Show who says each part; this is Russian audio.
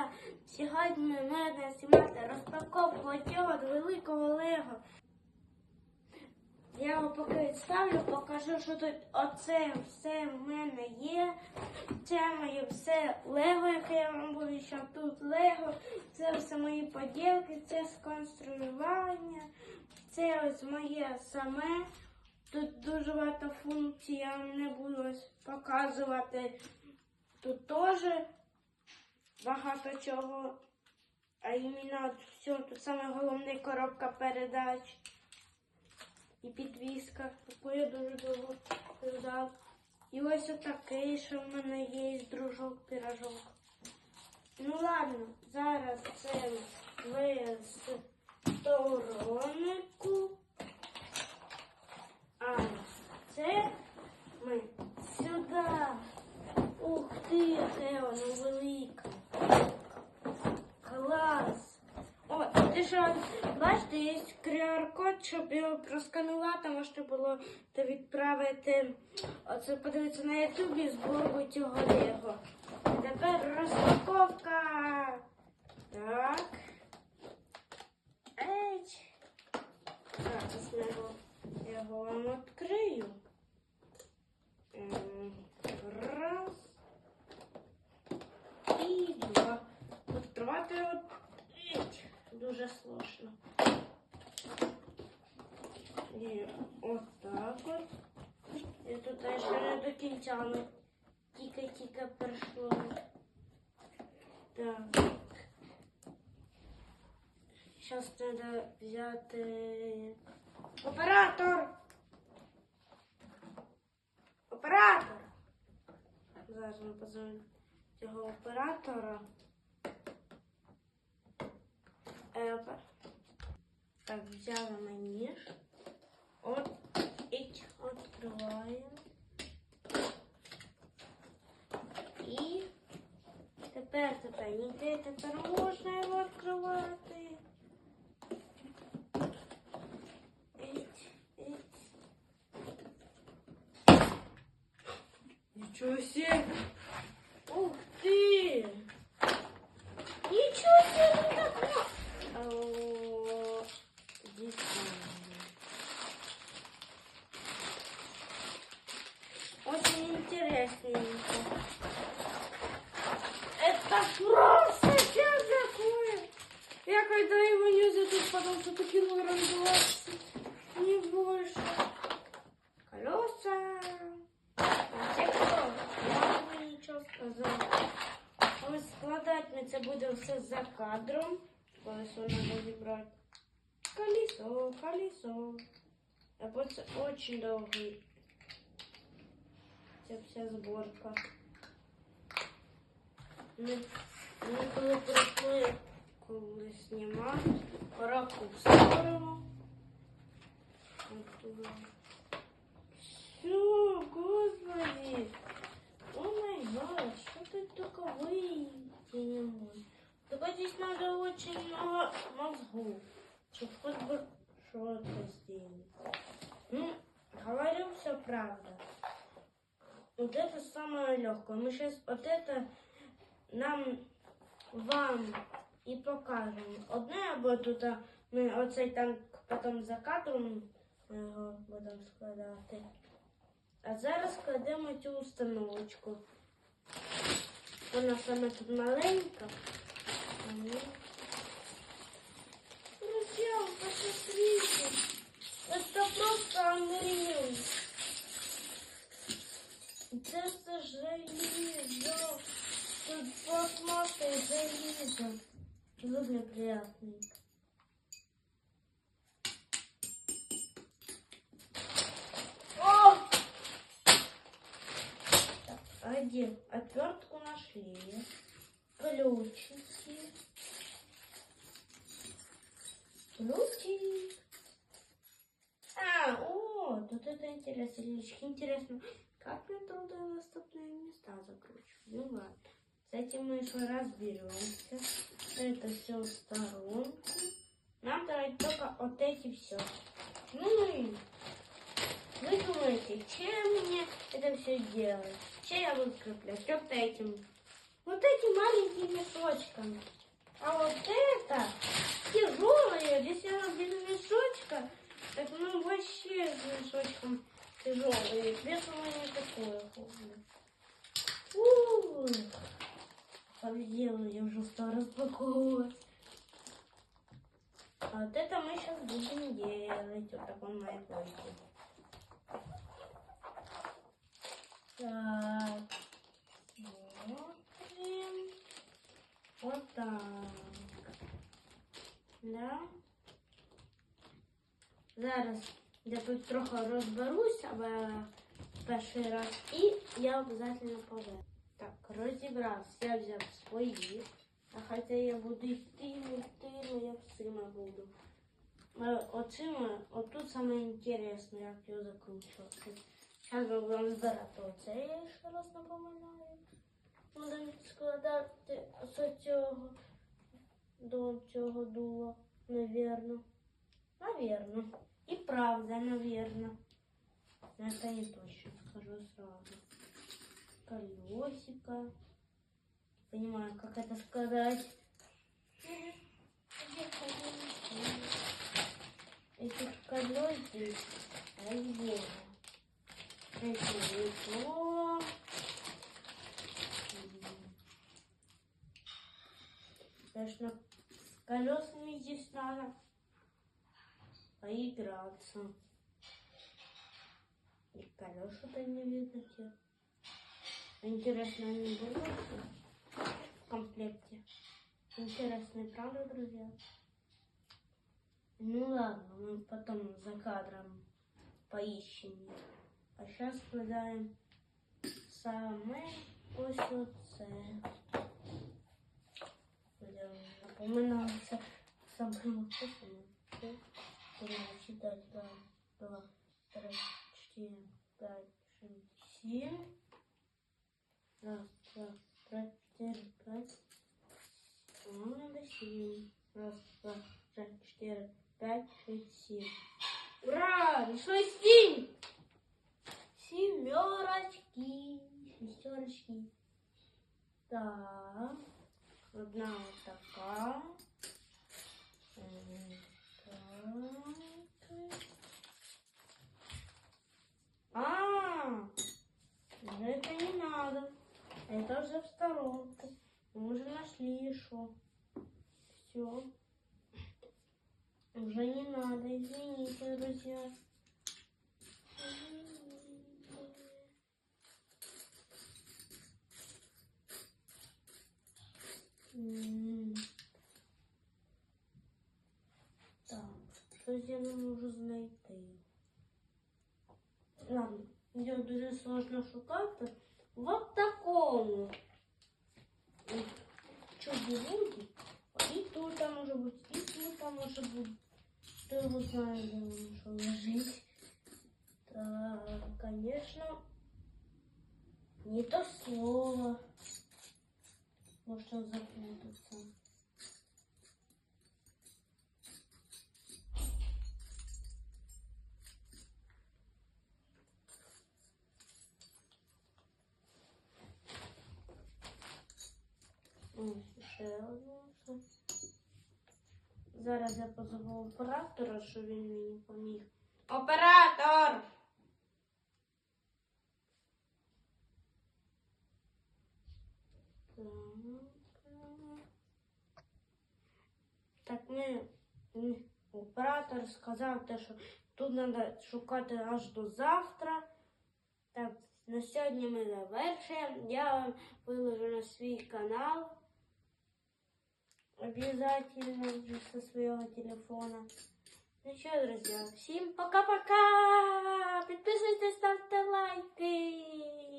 Speaker 1: я. Сьогодні будемо знімати розпаковку цього великого Лего. Я його поки відставлю, покажу, що тут оце все в мене є. Це моє все Лего, яке я вам буду що тут Лего. Це все мої поділки, це сконструювання. Це ось моє саме. Тут дуже багато функцій, я не буду показувати. Тут теж багато чого. А іменно все, тут саме головне коробка передач і підвіска, яку я дуже довго ждав. І ось отакий, що в мене є дружок, пірожок. Ну ладно, зараз це в сторонику. А є QR-код, щоб його просканувати, можете було то відправити, оце подивитися на ютубі збору цього Лего. Тепер розпаковка. Так. Еч. Зараз я його, я його вам відкрию. Раз. І два. Відкривати Іть, дуже сложно. І отак от. І тут ще не до кінця ми тільки-тільки прийшло. Так. Зараз треба взяти оператор. Оператор. Зараз ми позвонимо цього оператора. Е. Так, взяла ми ніж. От, і відкриваємо. І тепер, тепер, ніде тепер можна його відкривати. Іть, іть. Нічого себе! Интересненько. Это просто что такое? Я когда его не тут потом что-то килограмм 20, не больше. Колеса. Стекло. Я могу ничего сказать. Ось складати ми все за кадром. Колесо треба зібрати. Колесо, колесо. Це дуже довгий. Ця вся зборка. Ми, ми коли прийшли, коли знімати, коробку в сторону. Все, господи. О май гад, что ты только можешь? Только здесь надо очень много мозгов, чтобы хоть бы что-то сделать. Ну, говорю все правда. Вот это самое легкое. Мы сейчас вот это нам вам і покажемо. Одне або тут а, ми оцей танк потім за кадром ми його будемо складати. А зараз складемо цю установочку. Вона саме тут маленька. Ну. Друзья, посмотрите. Это просто Тут пластмасса и железо. Приятненько. О! А где? Отвертку нашли. Ключики. Ключик. А, о, тут это интересно. Ильички, интересно, как мне труднодоступные места закручивать? Ну ладно. Этим мы еще разберемся. Это все в сторонку. Нам давать только вот эти все. Ну и вы думаете, чем мне это все делать? Чем я буду скреплять? Вот этим. вот эти маленькие мешочками. А вот это тяжелые, если оно без мешочка, так ну вообще с мешочком тяжелые. Без оно не такое. Ух, победила, я уже стала распаковывать. А вот это мы сейчас будем делать. Вот такой моей койке. Так. Смотрим. Вот так. Да. Зараз я тут трохи розберусь, але перший раз. І я обов'язково поверну. Так, розібрався. Я взяв свої. А хоча я буду йти, йти, ну я всіма буду. Е, Оцими, отут саме інтересне, як його закручувати. Зараз ми будемо збирати оце, я ще раз напоминаю. Будемо складати з цього до цього дула, навірно. Навірно. І правда, навірно. Но это не точно, скажу сразу. Колесико. Понимаю, как это сказать. Этих колес здесь один. Это лицо. Конечно, с колесами здесь надо поиграться. И колеса-то не видно те. Интересно, они будут в комплекте? Интересно, правда, друзья? Ну ладно, мы потом за кадром поищем. А сейчас складаем саме ось оце. Напоминалося саме оце. Перечитать. Раз, два, три, четыре, пять, шесть, семь. Раз, два, три, четыре, пять. Ну, надо семь. Раз, два, три, четыре, пять, шесть, семь. Ура! Нашлось семь! Семерочки. Шестерочки. Так. Одна вот такая. Так. А, уже это не надо. Это уже в сторонку. Мы уже нашли еще. Все. Уже не надо, извините, друзья. Так, щось я не можу. Ладно, його дуже сложно шукати Вот такому чудо-буді. І тут там може бути, і тут там може бути. Хто його знає, де воно що лежить. Так, конечно, не то слово. Можно запутаться. Ось Ще одне. Зараз я позову оператора, щоб він мені поміг. Оператор! Так ми оператор сказав, те, що тут треба шукати аж до завтра. Так, на сьогодні ми завершуємо. Я вам виложу на свій канал. Обязательно со своего телефона. Ну что, друзья, всем пока-пока! Подписывайтесь, ставьте лайки!